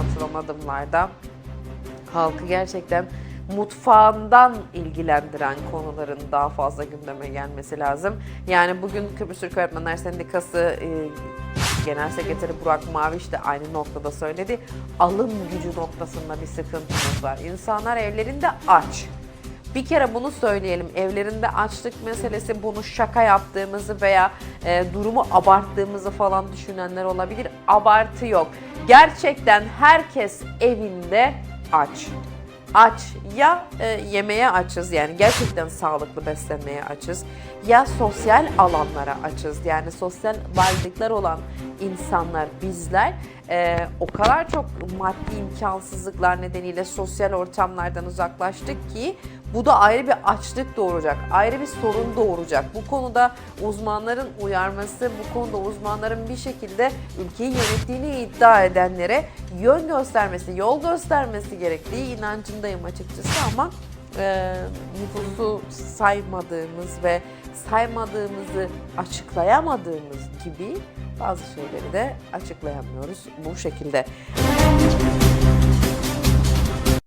atılan adımlarda halkı gerçekten mutfağından ilgilendiren konuların daha fazla gündeme gelmesi lazım. Yani bugün Kıbrıs Türk Öğretmenler Sendikası e, Genel Sekreteri Burak Maviş de aynı noktada söyledi. Alım gücü noktasında bir sıkıntımız var. İnsanlar evlerinde aç. Bir kere bunu söyleyelim. Evlerinde açlık meselesi bunu şaka yaptığımızı veya e, durumu abarttığımızı falan düşünenler olabilir. Abartı yok. Gerçekten herkes evinde aç. Aç ya e, yemeğe açız yani gerçekten sağlıklı beslenmeye açız ya sosyal alanlara açız yani sosyal varlıklar olan insanlar bizler e, o kadar çok maddi imkansızlıklar nedeniyle sosyal ortamlardan uzaklaştık ki bu da ayrı bir açlık doğuracak, ayrı bir sorun doğuracak. Bu konuda uzmanların uyarması, bu konuda uzmanların bir şekilde ülkeyi yönettiğini iddia edenlere yön göstermesi, yol göstermesi gerektiği inancındayım açıkçası ama e, nüfusu saymadığımız ve saymadığımızı açıklayamadığımız gibi bazı şeyleri de açıklayamıyoruz bu şekilde.